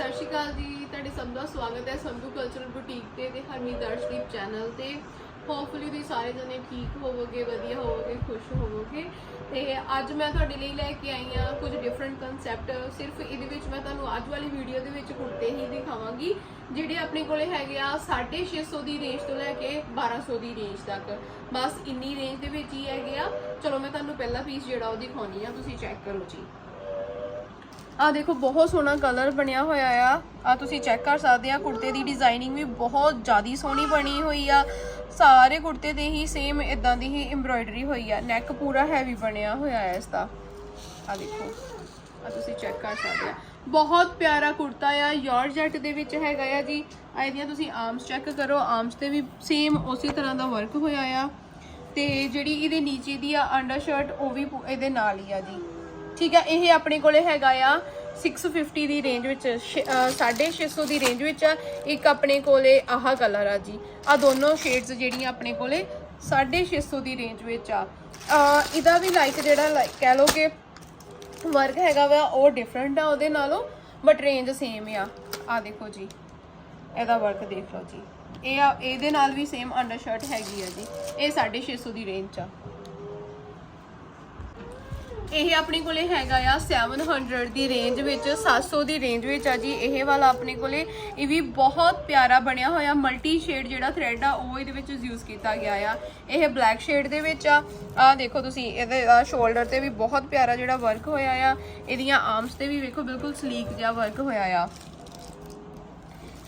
ਸਤਿ ਸ਼੍ਰੀ ਅਕਾਲ ਜੀ, ਤੁਹਾਡੇ ਸਭ ਦਾ ਸਵਾਗਤ ਹੈ ਸੰਧੂ ਕਲਚਰਲ ਬੁਟੀਕ ਤੇ ਤੇ ਹਰਮੀਤ ਦਰਸ਼ਦੀਪ ਚੈਨਲ ਤੇ। ਹੋਪਫੁਲੀ ਤੁਸੀਂ ਸਾਰੇ ਜਣੇ ਠੀਕ ਹੋਵੋਗੇ, ਵਧੀਆ ਹੋਵੋਗੇ, ਖੁਸ਼ ਹੋਵੋਗੇ। ਤੇ ਅੱਜ ਮੈਂ ਤੁਹਾਡੇ ਲਈ ਲੈ ਕੇ ਆਈ ਹਾਂ ਕੁਝ ਡਿਫਰੈਂਟ ਕਨਸੈਪਟ ਸਿਰਫ ਇਹਦੇ ਵਿੱਚ ਮੈਂ ਤੁਹਾਨੂੰ ਅੱਜ ਵਾਲੀ ਵੀਡੀਓ ਦੇ ਵਿੱਚ ਕੁੜਤੇ ਹੀ ਦਿਖਾਵਾਂਗੀ, ਜਿਹੜੇ ਆਪਣੇ ਕੋਲੇ ਹੈਗੇ ਆ 650 ਦੀ ਰੇਂਜ ਤੋਂ ਲੈ ਕੇ 1200 ਦੀ ਰੇਂਜ ਤੱਕ। ਬਸ ਇੰਨੀ ਰੇਂਜ ਦੇ ਵਿੱਚ ਹੀ ਹੈਗੇ ਆ। ਚਲੋ ਮੈਂ ਤੁਹਾਨੂੰ ਪਹਿਲਾ ਪੀਸ ਜਿਹੜਾ ਉਹ ਦਿਖਾਉਣੀ ਆ, ਤੁਸੀਂ ਚੈੱਕ ਕਰੋ ਜੀ। ਆ ਦੇਖੋ, ਬਹੁਤ ਸੋਹਣਾ ਕਲਰ ਬਣਿਆ ਹੋਇਆ ਆ। ਆ ਤੁਸੀਂ ਚੈੱਕ ਕਰ ਸਕਦੇ ਆ, ਕੁੜਤੇ ਦੀ ਡਿਜ਼ਾਈਨਿੰਗ ਵੀ ਬਹੁਤ ਜ਼ਿਆਦੀ ਸੋਹਣੀ ਬਣੀ ਹੋਈ ਆ। ਸਾਰੇ ਕੁੜਤੇ ਤੇ ਹੀ ਸੇਮ ਇਦਾਂ ਦੀ ਹੀ ਐਮਬ੍ਰੋਇਡਰੀ ਹੋਈ ਆ। ਨੈਕ ਪੂਰਾ ਹੈਵੀ ਬਣਿਆ ਹੋਇਆ ਹੈ ਇਸ ਦਾ। ਆ ਦੇਖੋ, ਆ ਤੁਸੀਂ ਚੈੱਕ ਕਰ ਸਕਦੇ ਆ। ਬਹੁਤ ਪਿਆਰਾ ਕੁੜਤਾ ਆ ਜਾਰਜਟ ਦੇ ਵਿੱਚ ਹੈਗਾ ਆ ਜੀ। ਆ ਇਹਦੀਆਂ ਤੁਸੀਂ ਆਰਮਸ ਚੈੱਕ ਕਰੋ ਆਰਮਸ ਤੇ ਵੀ ਸੇਮ ਉਸੇ ਤਰ੍ਹਾਂ ਦਾ ਵਰਕ ਹੋਇਆ ਆ। ਤੇ ਜਿਹੜੀ ਇਹਦੇ ਨੀਚੇ ਦੀ ਆ ਅੰਡਰ ਸ਼ਰਟ ਉਹ ਵੀ ਪੂ- ਇਹਦੇ ਨਾਲ ਹੀ ਆ ਜੀ। ਠੀਕ ਆ, ਇਹ ਆਪਣੇ ਕੋਲੇ ਹੈਗਾ ਆ। 650 ਦੀ ਰੇਂਜ ਵਿੱਚ 650 ਦੀ ਰੇਂਜ ਵਿੱਚ ਆ। ਇੱਕ ਆਪਣੇ ਕੋਲੇ ਆਹ ਕਲਰ ਆ ਜੀ। ਆ ਦੋਨੋਂ ਸ਼ੇਡਸ ਜਿਹੜੀਆਂ ਆਪਣੇ ਕੋਲੇ 650 ਦੀ ਰੇਂਜ ਵਿੱਚ ਆ। ਇਹਦਾ ਵੀ ਲਾਈਕ ਜਿਹੜਾ like ਕਹਿ ਲੋ ਕਿ ਵਰਕ ਹੈਗਾ ਵਾ, ਉਹ ਡਿਫਰੈਂਟ ਆ ਉਹਦੇ ਨਾਲੋਂ ਬਟ ਰੇਂਜ ਸੇਮ ਆ। ਆ ਦੇਖੋ ਜੀ। ਇਹਦਾ ਵਰਕ ਦੇਖ ਲਓ ਜੀ। ਇਹ ਆ, ਇਹਦੇ ਨਾਲ ਵੀ ਸੇਮ ਅੰਡਰਸ਼ਰਟ ਹੈਗੀ ਆ ਜੀ। ਇਹ 650 ਦੀ ਰੇਂਜ ਚ ਆ। ਇਹ ਆਪਣੇ ਕੋਲੇ ਹੈਗਾ ਆ 700 ਦੀ ਰੇਂਜ ਵਿੱਚ 700 ਦੀ ਰੇਂਜ ਵਿੱਚ ਆ ਜੀ। ਇਹ ਵਾਲਾ ਆਪਣੇ ਕੋਲੇ, ਇਹ ਵੀ ਬਹੁਤ ਪਿਆਰਾ ਬਣਿਆ ਹੋਇਆ ਮਲਟੀ ਸ਼ੇਡ ਜਿਹੜਾ ਥ੍ਰੈਡ ਆ, ਉਹ ਇਹਦੇ ਵਿੱਚ ਯੂਜ਼ ਕੀਤਾ ਗਿਆ ਆ। ਇਹ ਬਲੈਕ ਸ਼ੇਡ ਦੇ ਵਿੱਚ ਆ। ਆ ਦੇਖੋ ਤੁਸੀਂ, ਇਹਦੇ ਸ਼ੋਲਡਰ ਤੇ ਵੀ ਬਹੁਤ ਪਿਆਰਾ ਜਿਹੜਾ ਵਰਕ ਹੋਇਆ ਆ। ਇਹਦੀਆਂ ਆਰਮਸ ਤੇ ਵੀ ਵੇਖੋ, ਬਿਲਕੁਲ ਸਲੀਕ ਜਿਹਾ ਵਰਕ ਹੋਇਆ ਆ।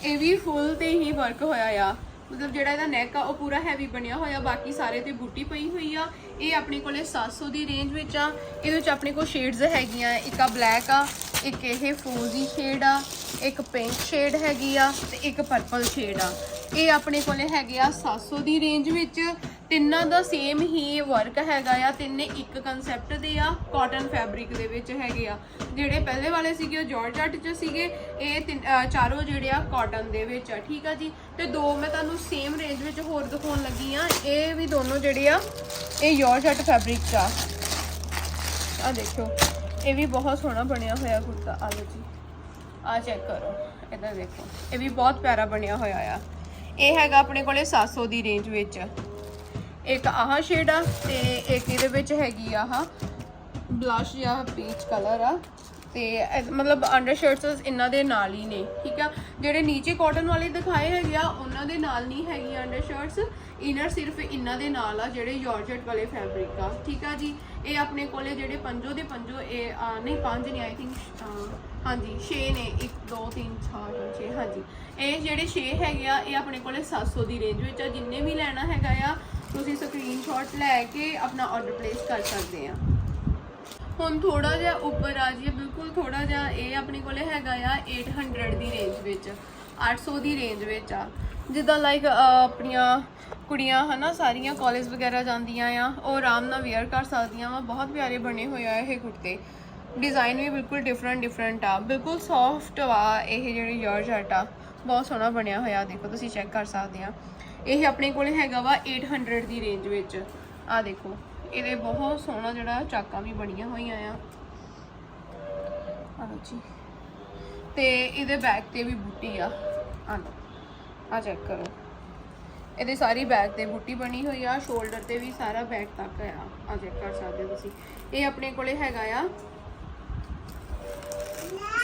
ਇਹ ਵੀ ਫੁੱਲ ਤੇ ਹੀ ਵਰਕ ਹੋਇਆ ਆ। ਮਤਲਬ ਜਿਹੜਾ ਇਹਦਾ ਨੈਕ ਆ, ਉਹ ਪੂਰਾ ਹੈਵੀ ਬਣਿਆ ਹੋਇਆ, ਬਾਕੀ ਸਾਰੇ ਤੇ ਬੂਟੀ ਪਈ ਹੋਈ ਆ। ਇਹ ਆਪਣੇ ਕੋਲੇ 700 ਦੀ ਰੇਂਜ ਵਿੱਚ ਆ। ਇਹਦੇ ਵਿੱਚ ਆਪਣੇ ਕੋਲ ਸ਼ੇਡਸ ਹੈਗੀਆਂ, ਇੱਕ ਆ ਬਲੈਕ ਆ, ਇੱਕ ਇਹ ਫਰੋਜ਼ੀ ਸ਼ੇਡ ਆ, ਇੱਕ ਪਿੰਕ ਸ਼ੇਡ ਹੈਗੀ ਆ ਤੇ ਇੱਕ ਪਰਪਲ ਸ਼ੇਡ ਆ। ਇਹ ਆਪਣੇ ਕੋਲੇ ਹੈਗੇ ਆ 700 ਦੀ ਰੇਂਜ ਵਿੱਚ। ਤਿੰਨਾਂ ਦਾ ਸੇਮ ਹੀ ਵਰਕ ਹੈਗਾ ਆ। ਤਿੰਨੇ ਇੱਕ ਕਨਸੈਪਟ ਦੇ ਆ ਕਾਟਨ ਫੈਬਰਿਕ ਦੇ ਵਿੱਚ ਹੈਗੇ ਆ। ਜਿਹੜੇ ਪਹਿਲੇ ਵਾਲੇ ਸੀਗੇ, ਉਹ ਜਾਰਜਟ ਚ ਸੀਗੇ। ਇਹ ਤਿੰਨ- ਚਾਰੋਂ ਜਿਹੜੇ ਆ ਕਾਟਨ ਦੇ ਵਿੱਚ ਆ, ਠੀਕ ਆ ਜੀ? ਤੇ ਦੋ ਮੈਂ ਤੁਹਾਨੂੰ ਸੇਮ ਰੇਂਜ ਵਿੱਚ ਹੋਰ ਦਿਖਾਉਣ ਲੱਗੀ ਆ। ਇਹ ਵੀ ਦੋਨੋਂ ਜਿਹੜੇ ਆ, ਇਹ ਜਾਰਜਟ ਫੈਬਰਿਕ ਚ ਆ। ਆ ਦੇਖੋ, ਇਹ ਵੀ ਬਹੁਤ ਸੋਹਣਾ ਬਣਿਆ ਹੋਇਆ ਕੁੜਤਾ। ਆ ਲਓ ਜੀ। ਆ ਚੈੱਕ ਕਰੋ। ਇਹਦਾ ਦੇਖੋ। ਇਹ ਵੀ ਬਹੁਤ ਪਿਆਰਾ ਬਣਿਆ ਹੋਇਆ ਆ। ਇਹ ਹੈਗਾ ਆਪਣੇ ਕੋਲੇ 700 ਦੀ ਰੇਂਜ ਵਿੱਚ। ਇੱਕ ਆਹ ਸ਼ੇਡ ਆ ਤੇ ਇੱਕ ਇਹਦੇ ਵਿੱਚ ਹੈਗੀ ਆ ਆਹ ਬਲਸ਼ ਜਾਂ ਪੀਚ ਕਲਰ ਆ। ਤੇ ਮਤਲਬ ਅੰਡਰ ਸ਼ਰਟਸ ਇਹਨਾਂ ਦੇ ਨਾਲ ਹੀ ਨੇ ਠੀਕ ਆ? ਜਿਹੜੇ ਨੀਚੇ ਕਾਟਨ ਵਾਲੇ ਦਿਖਾਏ ਹੈਗੇ ਆ ਉਹਨਾਂ ਦੇ ਨਾਲ ਨਹੀਂ ਹੈਗੀ ਅੰਡਰ ਸ਼ਰਟਸ ਇਨਰ ਸਿਰਫ ਇਹਨਾਂ ਦੇ ਨਾਲ ਆ ਜਿਹੜੇ ਯੋਰਜਟ ਵਾਲੇ ਫੈਬਰਿਕ ਆ ਠੀਕ ਆ ਜੀ? ਇਹ ਆਪਣੇ ਕੋਲੇ ਜਿਹੜੇ ਪੰਜੋ ਦੇ ਪੰਜੋ ਇਹ ਆ, ਨਹੀਂ ਪੰਜ ਨਹੀਂ ਆਈ ਥਿੰਕ ਹਾਂਜੀ 6 ਨੇ 1 2 3 4 6 ਹਾਂਜੀ। ਇਹ ਜਿਹੜੇ 6 ਹੈਗੇ ਆ, ਇਹ ਆਪਣੇ ਕੋਲੇ 700 ਦੀ ਰੇਂਜ ਵਿੱਚ ਆ। ਜਿੰਨੇ ਵੀ ਲੈਣਾ ਹੈਗਾ ਆ, ਤੁਸੀਂ ਸਕਰੀਨਸ਼ਾਟ ਲੈ ਕੇ ਆਪਣਾ ਆਰਡਰ ਪਲੇਸ ਕਰ ਸਕਦੇ ਆ। ਹੁਣ ਥੋੜਾ ਜਿਹਾ ਉੱਪਰ ਆ ਜੀ ਬਿਲਕੁਲ ਥੋੜਾ ਜਿਹਾ ਇਹ ਆਪਣੇ ਕੋਲੇ ਹੈਗਾ ਆ 800 ਦੀ ਰੇਂਜ ਵਿੱਚ 800 ਦੀ ਰੇਂਜ ਵਿੱਚ ਆ। ਜਿੱਦਾਂ ਲਾਈਕ ਆਪਣੀਆਂ ਕੁੜੀਆਂ, ਹਨਾ, ਸਾਰੀਆਂ ਕਾਲਜ ਵਗੈਰਾ ਜਾਂਦੀਆਂ ਆ, ਉਹ ਆਰਾਮ ਨਾਲ ਵੇਅਰ ਕਰ ਸਕਦੀਆਂ ਵਾ। ਬਹੁਤ ਪਿਆਰੇ ਬਣੇ ਹੋਏ ਆ ਇਹ ਕੁੜਤੇ। ਡਿਜ਼ਾਈਨ ਵੀ ਬਿਲਕੁਲ ਡਿਫਰੈਂਟ ਡਿਫਰੈਂਟ ਆ। ਬਿਲਕੁਲ ਸੌਫਟ ਵਾ ਇਹ ਜਿਹੜੀ ਜਾਰਜਟ ਆ। ਬਹੁਤ ਸੋਹਣਾ ਬਣਿਆ ਹੋਇਆ, ਦੇਖੋ ਤੁਸੀਂ ਚੈੱਕ ਕਰ ਸਕਦੇ ਆ। ਇਹ ਆਪਣੇ ਕੋਲ ਹੈਗਾ ਵਾ 800 ਦੀ ਰੇਂਜ ਵਿੱਚ। ਆ ਦੇਖੋ, ਇਹਦੇ ਬਹੁਤ ਸੋਹਣਾ ਜਿਹੜਾ ਚਾਕਾਂ ਵੀ ਬਣੀਆਂ ਹੋਈਆਂ ਆ। ਆ ਜੀ। ਤੇ ਇਹਦੇ ਬੈਕ ਤੇ ਵੀ ਬੂਟੀ ਆ। ਆ ਲਓ ਆ ਚੈੱਕ ਕਰੋ। ਇਹਦੇ ਸਾਰੀ ਬੈਕ ਤੇ ਬੂਟੀ ਬਣੀ ਹੋਈ ਆ। ਸ਼ੋਲਡਰ ਤੇ ਵੀ ਸਾਰਾ ਬੈਕ ਤੱਕ ਆ। ਆ ਚੈੱਕ ਕਰ ਸਕਦੇ ਹੋ ਤੁਸੀਂ। ਇਹ ਆਪਣੇ ਕੋਲੇ ਹੈਗਾ ਆ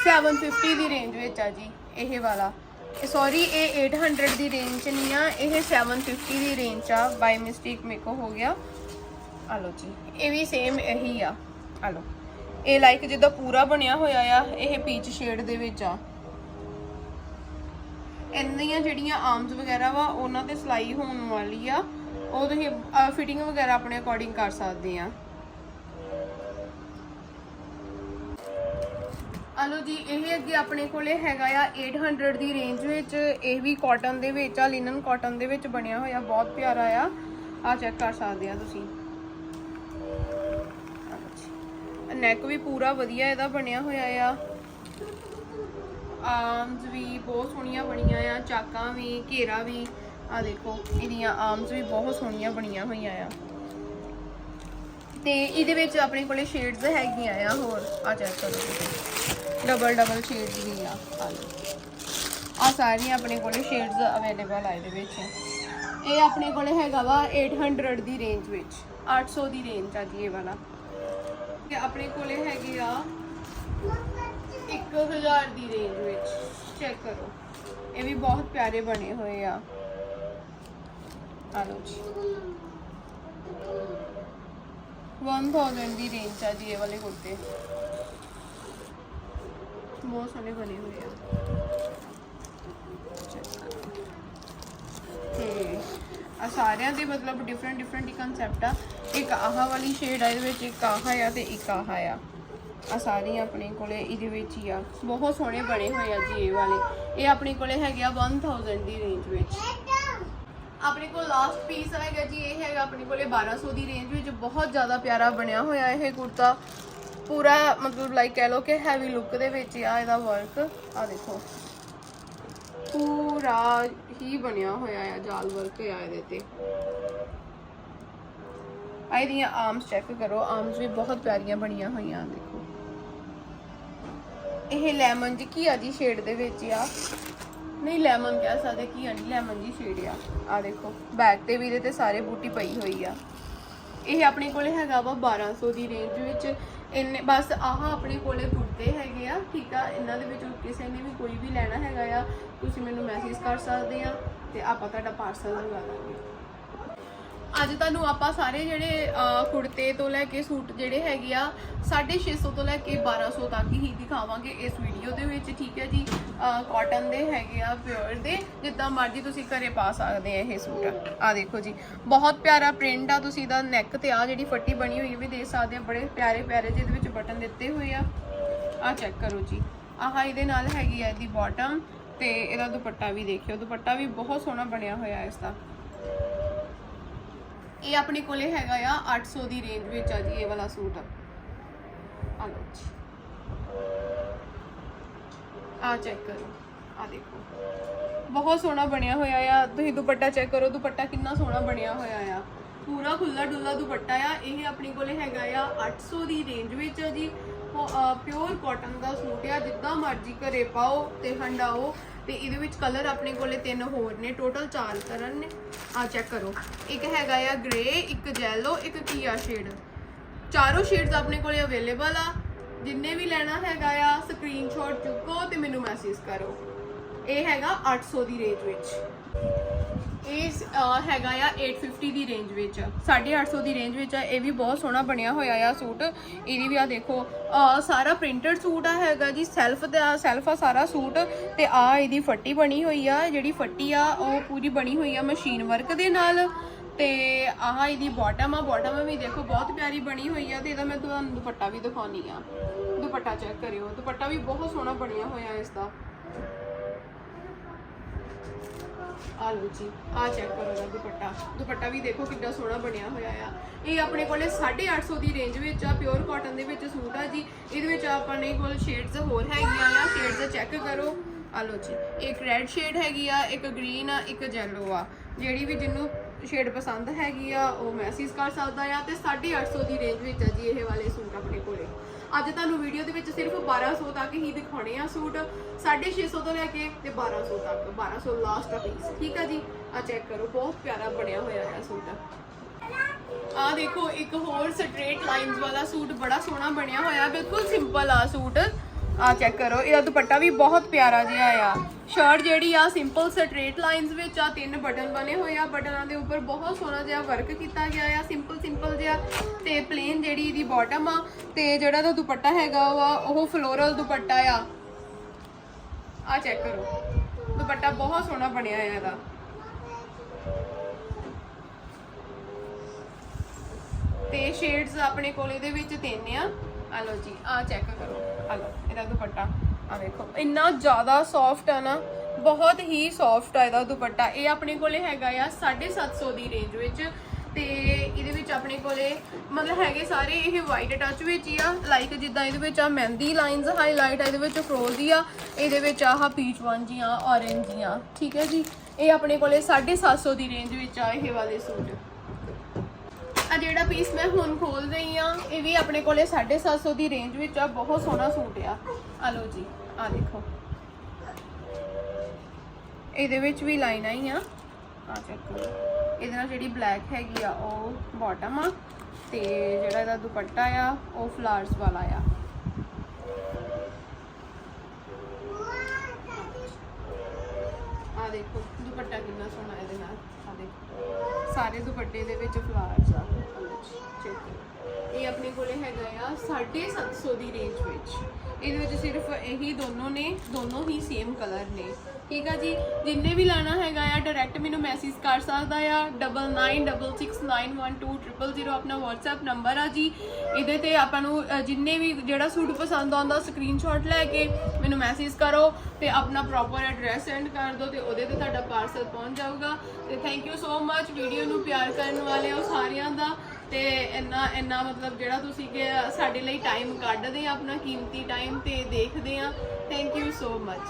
750 ਦੀ ਰੇਂਜ ਵਿੱਚ ਆ ਜੀ, ਇਹ ਵਾਲਾ। ਸੌਰੀ ਇਹ 800 ਦੀ ਰੇਂਜ ਚ ਨਹੀਂ ਆ, ਇਹ 750 ਦੀ ਰੇਂਜ ਚ ਆ ਬਾਈ ਮਿਸਟੇਕ ਮੇਕੋ ਹੋ ਗਿਆ। ਆ ਲਓ ਜੀ, ਇਹ ਵੀ ਸੇਮ ਇਹੀ ਆ। ਆ ਲਓ। ਇਹ ਲਾਈਕ ਜਿੱਦਾਂ ਪੂਰਾ ਬਣਿਆ ਹੋਇਆ ਆ, ਇਹ ਪੀਚ ਸ਼ੇਡ ਦੇ ਵਿੱਚ ਆ। ਇੰਨੀਆਂ ਜਿਹੜੀਆਂ ਆਰਮਸ ਵਗੈਰਾ ਵਾ, ਉਹਨਾਂ ਤੇ ਸਲਾਈ ਹੋਣ ਵਾਲੀ ਆ। ਉਹ ਤੁਸੀਂ ਫਿਟਿੰਗ ਵਗੈਰਾ ਆਪਣੇ ਅਕੋਰਡਿੰਗ ਕਰ ਸਕਦੇ ਆ। ਹਲੋ ਜੀ, ਇਹ ਅੱਗੇ ਆਪਣੇ ਕੋਲੇ ਹੈਗਾ ਆ 800 ਦੀ ਰੇਂਜ ਵਿੱਚ। ਇਹ ਵੀ ਕਾਟਨ ਦੇ ਵਿੱਚ ਆ ਲਿਨਨ ਕਾਟਨ ਦੇ ਵਿੱਚ ਬਣਿਆ ਹੋਇਆ, ਬਹੁਤ ਪਿਆਰਾ ਆ। ਆ ਚੈੱਕ ਕਰ ਸਕਦੇ ਆ ਤੁਸੀਂ। ਨੈਕ ਵੀ ਪੂਰਾ ਵਧੀਆ ਇਹਦਾ ਬਣਿਆ ਹੋਇਆ ਆ। ਆਰਮਸ ਵੀ ਬਹੁਤ ਸੋਹਣੀਆਂ ਬਣੀਆਂ ਆ, ਚਾਕਾਂ ਵੀ, ਘੇਰਾ ਵੀ। ਆ ਦੇਖੋ, ਇਹਦੀਆਂ ਆਰਮਸ ਵੀ ਬਹੁਤ ਸੋਹਣੀਆਂ ਬਣੀਆਂ ਹੋਈਆਂ ਆ। ਤੇ ਇਹਦੇ ਵਿੱਚ ਆਪਣੇ ਕੋਲੇ ਸ਼ੇਡਸ ਹੈਗੀਆਂ ਆ, ਹੋਰ। ਆ ਚੈੱਕ ਕਰੋ। ਡਬਲ ਡਬਲ ਸ਼ੇਡਸ ਦੀ ਆ। ਆ ਆ ਸਾਰੀਆਂ ਆਪਣੇ ਕੋਲੇ ਸ਼ੇਡਸ ਅਵੇਲੇਬਲ ਆ ਇਹਦੇ ਵਿੱਚ। ਇਹ ਆਪਣੇ ਕੋਲੇ ਹੈਗਾ ਵਾ 800 ਦੀ ਰੇਂਜ ਵਿੱਚ। 800 ਦੀ ਰੇਂਜ ਆ ਜੀ ਇਹ ਵਾਲਾ। ਤੇ ਆਪਣੇ ਕੋਲੇ ਹੈਗੀ ਆ 1000 ਦੀ ਰੇਂਜ ਵਿੱਚ। ਚੈੱਕ ਕਰੋ। ਇਹ ਵੀ ਬਹੁਤ ਪਿਆਰੇ ਬਣੇ ਹੋਏ ਆ। ਆ ਲਓ ਜੀ। 1000 ਦੀ ਰੇਂਜ ਆ ਜੀ ਇਹ ਵਾਲੇ ਕੁੜਤੇ। ਬਹੁਤ ਸੋਹਣੇ ਬਣੇ ਹੋਏ ਆ। ਤੇ ਆ ਸਾਰਿਆਂ ਦੇ ਮਤਲਬ ਡਿਫਰੈਂਟ ਡਿਫਰੈਂਟ ਹੀ ਕਨਸੈਪਟ ਆ। ਇੱਕ ਆਹ ਵਾਲੀ ਸ਼ੇਡ ਆ, ਇਹਦੇ ਵਿੱਚ ਇੱਕ ਆਹ ਆ ਤੇ ਇੱਕ ਆਹ ਆ। ਆ ਸਾਰੀਆਂ ਆਪਣੇ ਕੋਲੇ ਇਹਦੇ ਵਿੱਚ ਹੀ ਆ। ਬਹੁਤ ਸੋਹਣੇ ਬਣੇ ਹੋਏ ਆ ਜੀ ਇਹ ਵਾਲੇ। ਇਹ ਆਪਣੇ ਕੋਲੇ ਹੈਗੇ ਆ 1000 ਦੀ ਰੇਂਜ ਵਿੱਚ। ਆਪਣੇ ਕੋਲ ਲਾਸਟ ਪੀਸ ਹੈਗਾ ਜੀ, ਇਹ ਹੈਗਾ ਆਪਣੇ ਕੋਲੇ 1200 ਦੀ ਰੇਂਜ ਵਿੱਚ। ਬਹੁਤ ਜ਼ਿਆਦਾ ਪਿਆਰਾ ਬਣਿਆ ਹੋਇਆ ਇਹ ਕੁੜਤਾ। ਪੂਰਾ ਮਤਲਬ ਲਾਈਕ ਕਹਿ ਲੋ ਕਿ ਹੈਵੀ ਲੁੱਕ ਦੇ ਵਿੱਚ ਆ ਇਹਦਾ ਵਰਕ ਆ ਦੇਖੋ। ਪੂਰਾ ਹੀ ਬਣਿਆ ਹੋਇਆ ਆ, ਜਾਲ ਵਰਕ ਆ ਇਹਦੇ ਤੇ। ਆ ਇਹਦੀਆਂ ਆਰਮਸ ਚੈੱਕ ਕਰੋ ਆਰਮਸ ਵੀ ਬਹੁਤ ਪਿਆਰੀਆਂ ਬਣੀਆਂ ਹੋਈਆਂ, ਦੇਖੋ। ਇਹ ਲੈਮਨ ਜੀ ਕੀ ਆ ਜੀ ਸ਼ੇਡ ਦੇ ਵਿੱਚ ਆ। ਨਹੀਂ ਲੈਮਨ ਕਹਿ ਸਕਦੇ ਕੀ ਆ ਨਹੀਂ ਲੈਮਨ ਜੀ ਸ਼ੇਡ ਆ। ਆ ਦੇਖੋ ਬੈਕ ਤੇ ਵੀ ਇਹਦੇ ਤੇ ਸਾਰੇ ਬੂਟੀ ਪਈ ਹੋਈ ਆ। ਇਹ ਆਪਣੇ ਕੋਲੇ ਹੈਗਾ ਵਾ 1200 ਦੀ ਰੇਂਜ ਵਿੱਚ। ਇੰਨੇ ਬਸ ਆਹ ਆਪਣੇ ਕੋਲੇ ਕੁੜਤੇ ਹੈਗੇ ਆ, ਠੀਕ ਆ, ਇਹਨਾਂ ਦੇ ਵਿੱਚੋਂ ਕਿਸੇ ਨੇ ਵੀ ਕੋਈ ਵੀ ਲੈਣਾ ਹੈਗਾ ਆ, ਤੁਸੀਂ ਮੈਨੂੰ ਮੈਸੇਜ ਕਰ ਸਕਦੇ ਆ ਤੇ ਆਪਾਂ ਤੁਹਾਡਾ ਪਾਰਸਲ ਲਗਾ ਦਾਂਗੇ। ਅੱਜ ਤੁਹਾਨੂੰ ਆਪਾਂ ਸਾਰੇ ਜਿਹੜੇ ਕੁੜਤੇ ਤੋਂ ਲੈ ਕੇ ਸੂਟ ਜਿਹੜੇ ਹੈਗੇ ਆ 650 ਤੋਂ ਲੈ ਕੇ 1200 ਤੱਕ ਹੀ ਦਿਖਾਵਾਂਗੇ ਇਸ ਵੀਡੀਓ ਦੇ ਵਿੱਚ, ਠੀਕ ਹੈ ਜੀ? ਕਾਟਨ ਦੇ ਹੈਗੇ ਆ ਪਿਓਰ ਦੇ, ਜਿੱਦਾਂ ਮਰਜ਼ੀ ਤੁਸੀਂ ਘਰੇ ਪਾ ਸਕਦੇ ਆ ਇਹ ਸੂਟ। ਆ ਦੇਖੋ ਜੀ, ਬਹੁਤ ਪਿਆਰਾ ਪ੍ਰਿੰਟ ਆ, ਤੁਸੀਂ ਇਹਦਾ ਨੈਕ ਤੇ ਆ ਜਿਹੜੀ ਫੱਟੀ ਬਣੀ ਹੋਈ ਹੈ ਵੀ ਦੇ ਸਕਦੇ ਆ, ਬੜੇ ਪਿਆਰੇ ਪਿਆਰੇ ਜਿਹਦੇ ਵਿੱਚ ਬਟਨ ਦਿੱਤੇ ਹੋਏ ਆ। ਆ ਚੈੱਕ ਕਰੋ ਜੀ, ਆਹ ਇਹਦੇ ਨਾਲ ਹੈਗੀ ਆ ਇਹਦੀ ਬਾਟਮ ਤੇ ਇਹਦਾ ਦੁਪੱਟਾ ਵੀ ਦੇਖਿਓ, ਦੁਪੱਟਾ ਵੀ ਬਹੁਤ ਸੋਹਣਾ ਬਣਿਆ ਹੋਇਆ ਇਸ ਦਾ। ਇਹ ਆਪਣੇ ਕੋਲੇ ਹੈਗਾ ਆ 800 ਦੀ ਰੇਂਜ ਵਿੱਚ ਆ ਜੀ, ਇਹ ਵਾਲਾ ਸੂਟ। ਆ ਲਓ ਜੀ। ਆ ਚੈੱਕ ਕਰੋ। ਆ ਦੇਖੋ। ਬਹੁਤ ਸੋਹਣਾ ਬਣਿਆ ਹੋਇਆ ਆ। ਤੁਸੀਂ ਦੁਪੱਟਾ ਚੈੱਕ ਕਰੋ, ਦੁਪੱਟਾ ਕਿੰਨਾ ਸੋਹਣਾ ਬਣਿਆ ਹੋਇਆ ਆ। ਪੂਰਾ ਖੁੱਲਾ ਡੁੱਲਾ ਦੁਪੱਟਾ ਆ। ਇਹ ਆਪਣੇ ਕੋਲੇ ਹੈਗਾ ਆ 800 ਦੀ ਰੇਂਜ ਵਿੱਚ ਆ ਜੀ। ਪਿਓਰ ਕਾਟਨ ਦਾ ਸੂਟ ਆ। ਜਿੱਦਾਂ ਮਰਜ਼ੀ ਘਰੇ ਪਾਓ ਤੇ ਹੰਡਾਓ। ਤੇ ਇਹਦੇ ਵਿੱਚ ਕਲਰ ਆਪਣੇ ਕੋਲੇ ਤਿੰਨ ਹੋਰ ਨੇ ਟੋਟਲ ਚਾਰ ਕਲਰ ਨੇ। ਆ ਚੈੱਕ ਕਰੋ। ਇੱਕ ਹੈਗਾ ਆ ਗ੍ਰੇ ਇੱਕ ਜੈਲੋ ਇੱਕ ਕੀਆ ਸ਼ੇਡ ਚਾਰੋਂ ਸ਼ੇਡਸ ਆਪਣੇ ਕੋਲੇ ਅਵੇਲੇਬਲ ਆ। ਜਿੰਨੇ ਵੀ ਲੈਣਾ ਹੈਗਾ ਆ ਸਕਰੀਨਸ਼ਾਟ ਚੁੱਕੋ ਤੇ ਮੈਨੂੰ ਮੈਸੇਜ ਕਰੋ। ਇਹ ਹੈਗਾ 800 ਦੀ ਰੇਂਜ ਵਿੱਚ। ਇਹ ਅਹ, ਹੈਗਾ ਆ 850 ਦੀ ਰੇਂਜ ਵਿੱਚ। 850 ਦੀ ਰੇਂਜ ਵਿੱਚ ਆ। ਇਹ ਵੀ ਬਹੁਤ ਸੋਹਣਾ ਬਣਿਆ ਹੋਇਆ ਆ ਸੂਟ। ਇਹਦੀ ਵੀ ਆ ਦੇਖੋ ਅਹ, ਸਾਰਾ ਪ੍ਰਿੰਟਡ ਸੂਟ ਆ ਹੈਗਾ ਜੀ ਸੈਲਫ ਦਾ ਸੈਲਫ ਆ ਸਾਰਾ ਸੂਟ। ਤੇ ਆ ਇਹਦੀ ਫੱਟੀ ਬਣੀ ਹੋਈ ਆ। ਜਿਹੜੀ ਫੱਟੀ ਆ ਉਹ ਪੂਰੀ ਬਣੀ ਹੋਈ ਆ ਮਸ਼ੀਨ ਵਰਕ ਦੇ ਨਾਲ। ਤੇ ਆਹ ਇਹਦੀ ਬਾਟਮ ਆ। ਬਾਟਮ ਵੀ ਦੇਖੋ ਬਹੁਤ ਪਿਆਰੀ ਬਣੀ ਹੋਈ ਆ ਤੇ ਇਹਦਾ ਮੈਂ ਤੁਹਾਨੂੰ ਦੁਪੱਟਾ ਵੀ ਦਿਖਾਉਣੀ ਆ। ਦੁਪੱਟਾ ਚੈੱਕ ਕਰਿਓ। ਦੁਪੱਟਾ ਵੀ ਬਹੁਤ ਸੋਹਣਾ ਬਣਿਆ ਹੋਇਆ ਇਸ ਦਾ। ਆ ਲਓ ਜੀ ਆ ਚੈੱਕ ਕਰੋ ਇਹਦਾ ਦੁਪੱਟਾ। ਦੁਪੱਟਾ ਵੀ ਦੇਖੋ ਕਿੰਨਾ ਸੋਹਣਾ ਬਣਿਆ ਹੋਇਆ ਆ। ਇਹ ਆਪਣੇ ਕੋਲੇ 850 ਦੀ ਰੇਂਜ ਵਿੱਚ ਆ ਪਿਓਰ ਕਾਟਨ ਦੇ ਵਿੱਚ ਸੂਟ ਆ ਜੀ। ਇਹਦੇ ਵਿੱਚ ਆਪਣੇ ਕੋਲ ਸ਼ੇਡਸ ਹੋਰ ਹੈਗੀਆਂ ਆ ਸ਼ੇਡਸ ਚੈੱਕ ਕਰੋ। ਆ ਲਓ ਜੀ, ਇੱਕ ਰੈੱਡ ਸ਼ੇਡ ਹੈਗੀ ਆ, ਇੱਕ ਗ੍ਰੀਨ ਆ, ਇੱਕ ਜੈਲੋ ਆ। ਜਿਹੜੀ ਵੀ ਜਿਹਨੂੰ ਸ਼ੇਡ ਪਸੰਦ ਹੈਗੀ ਆ, ਉਹ ਮੈਸੇਜ ਕਰ ਸਕਦਾ ਆ। ਤੇ 850 ਦੀ ਰੇਂਜ ਵਿੱਚ ਆ ਜੀ ਇਹ ਵਾਲੇ ਸੂਟ ਆਪਣੇ ਕੋਲੇ। ਅੱਜ ਤੁਹਾਨੂੰ ਵੀਡੀਓ ਦੇ ਵਿੱਚ ਸਿਰਫ 1200 ਤੱਕ ਹੀ ਦਿਖਾਉਣੇ ਆ ਸੂਟ। 650 ਤੋਂ ਲੈ ਕੇ ਤੇ 1200 ਤੱਕ 1200 ਲਾਸਟ ਆ ਪੀਸ ਠੀਕ ਆ ਜੀ? ਆ ਚੈੱਕ ਕਰੋ, ਬਹੁਤ ਪਿਆਰਾ ਬਣਿਆ ਹੋਇਆ ਆ ਸੂਟ। ਆ ਦੇਖੋ, ਇੱਕ ਹੋਰ ਸਟ੍ਰੇਟ ਲਾਈਨਸ ਵਾਲਾ ਸੂਟ ਬੜਾ ਸੋਹਣਾ ਬਣਿਆ ਹੋਇਆ, ਬਿਲਕੁਲ ਸਿੰਪਲ ਆ ਸੂਟ। ਆ ਚੈੱਕ ਕਰੋ। ਇਹਦਾ ਦੁਪੱਟਾ ਵੀ ਬਹੁਤ ਪਿਆਰਾ ਜਿਹਾ ਆ। ਸ਼ਰਟ ਜਿਹੜੀ ਆ ਸਿੰਪਲ ਸਟ੍ਰੇਟ ਲਾਈਨਸ ਵਿੱਚ ਆ, ਤਿੰਨ ਬਟਨ ਬਣੇ ਹੋਏ ਆ। ਬਟਨਾਂ ਦੇ ਉੱਪਰ ਬਹੁਤ ਸੋਹਣਾ ਜਿਹਾ ਵਰਕ ਕੀਤਾ ਗਿਆ ਆ। ਸਿੰਪਲ ਸਿੰਪਲ ਜਿਹਾ ਤੇ ਪਲੇਨ ਜਿਹੜੀ ਇਹਦੀ ਬਾਟਮ ਆ। ਤੇ ਜਿਹੜਾ ਦਾ ਦੁਪੱਟਾ ਹੈਗਾ ਵਾ, ਉਹ ਫਲੋਰਲ ਦੁਪੱਟਾ ਆ। ਆ ਚੈੱਕ ਕਰੋ। ਦੁਪੱਟਾ ਬਹੁਤ ਸੋਹਣਾ ਬਣਿਆ ਆ ਇਹਦਾ। ਤੇ ਸ਼ੇਡਸ ਆਪਣੇ ਕੋਲ ਇਹਦੇ ਵਿੱਚ ਤਿੰਨ ਆ। ਆ ਲਓ ਜੀ, ਆ ਚੈੱਕ ਕਰੋ। ਆ ਲਓ, ਇਹਦਾ ਦੁਪੱਟਾ। ਆ ਵੇਖੋ, ਇੰਨਾ ਜ਼ਿਆਦਾ ਸੌਫਟ ਆ ਨਾ, ਬਹੁਤ ਹੀ ਸੌਫਟ ਆ ਇਹਦਾ ਦੁਪੱਟਾ। ਇਹ ਆਪਣੇ ਕੋਲੇ ਹੈਗਾ ਆ 750 ਦੀ ਰੇਂਜ ਵਿੱਚ ਤੇ ਇਹਦੇ ਵਿੱਚ ਆਪਣੇ ਕੋਲੇ ਮਤਲਬ ਹੈਗੇ ਸਾਰੇ ਇਹ ਵਾਈਟ ਟੱਚ ਵਿੱਚ ਹੀ ਆ। ਲਾਈਕ ਜਿੱਦਾਂ ਇਹਦੇ ਵਿੱਚ ਆ ਮਹਿੰਦੀ ਲਾਈਨਸ ਹਾਈਲਾਈਟ ਆ, ਇਹਦੇ ਵਿੱਚ ਫਰੋਜ਼ੀ ਆ, ਇਹਦੇ ਵਿੱਚ ਆਹ ਪੀਚ ਵਨ ਜੀਆਂ ਔਰੇਂਜ ਜੀਆਂ ਠੀਕ ਹੈ ਜੀ? ਇਹ ਆਪਣੇ ਕੋਲੇ 750 ਦੀ ਰੇਂਜ ਵਿੱਚ ਆ ਇਹ ਵਾਲੇ ਸੂਟ। ਆ ਜਿਹੜਾ ਪੀਸ ਮੈਂ ਹੁਣ ਖੋਲ ਰਹੀ ਆ ਇਹ ਵੀ ਆਪਣੇ ਕੋਲੇ 750 ਦੀ ਰੇਂਜ ਵਿੱਚ ਆ, ਬਹੁਤ ਸੋਹਣਾ ਸੂਟ ਆ। ਆ ਲਓ ਜੀ, ਆ ਦੇਖੋ। ਇਹਦੇ ਵਿੱਚ ਵੀ ਲਾਈਨ ਆਈ ਆ। ਆ ਚੈੱਕ ਕਰੋ ਇਹਦੇ ਨਾਲ ਜਿਹੜੀ ਬਲੈਕ ਹੈਗੀ ਆ, ਉਹ ਬਾਟਮ ਆ ਤੇ ਜਿਹੜਾ ਇਹਦਾ ਦੁਪੱਟਾ ਆ, ਉਹ ਫਲਾਰਸ ਵਾਲਾ ਆ। ਆ ਦੇਖੋ, ਦੁਪੱਟਾ ਕਿੰਨਾ ਸੋਹਣਾ ਇਹਦੇ ਨਾਲ। ਆ ਦੇਖੋ। ਸਾਰੇ ਦੁਪੱਟੇ ਦੇ ਵਿੱਚ ਫਲਾਵਰਸ ਆ ਚੈੱਕ ਇਹ ਆਪਣੇ ਕੋਲੇ ਹੈਗਾ ਆ 750 ਦੀ ਰੇਂਜ ਵਿੱਚ। ਇਹਦੇ ਵਿੱਚ ਸਿਰਫ ਇਹੀ ਦੋਨੋਂ ਨੇ, ਦੋਨੋਂ ਹੀ ਸੇਮ ਕਲਰ ਨੇ। ਠੀਕ ਆ ਜੀ, ਜਿੰਨੇ ਵੀ ਲੈਣਾ ਹੈਗਾ ਆ ਡਾਇਰੈਕਟ ਮੈਨੂੰ ਮੈਸੇਜ ਕਰ ਸਕਦਾ ਆ। 9966912000 ਆਪਣਾ WhatsApp ਨੰਬਰ ਆ ਜੀ। ਇਹਦੇ ਤੇ ਆਪਾਂ ਨੂੰ ਜਿੰਨੇ ਵੀ ਜਿਹੜਾ ਸੂਟ ਪਸੰਦ ਆਉਂਦਾ ਸਕਰੀਨਸ਼ਾਟ ਲੈ ਕੇ ਮੈਨੂੰ ਮੈਸੇਜ ਕਰੋ ਤੇ ਆਪਣਾ ਪ੍ਰੋਪਰ ਐਡਰੈਸ ਸੈਂਡ ਕਰ ਦਿਓ ਤੇ ਉਹਦੇ ਤੇ ਤੁਹਾਡਾ ਪਾਰਸਲ ਪਹੁੰਚ ਜਾਊਗਾ। ਤੇ thank you so much video ਨੂੰ ਪਿਆਰ ਕਰਨ ਵਾਲੇ ਹੋ ਸਾਰਿਆਂ ਦਾ। ਤੇ ਇੰਨਾ ਇੰਨਾ ਮਤਲਬ ਜਿਹੜਾ ਤੁਸੀਂ ਕਿ ਸਾਡੇ ਲਈ ਟਾਈਮ ਕੱਢਦੇ ਆ, ਆਪਣਾ ਕੀਮਤੀ ਟਾਈਮ ਤੇ ਦੇਖਦੇ ਆ। Thank you so much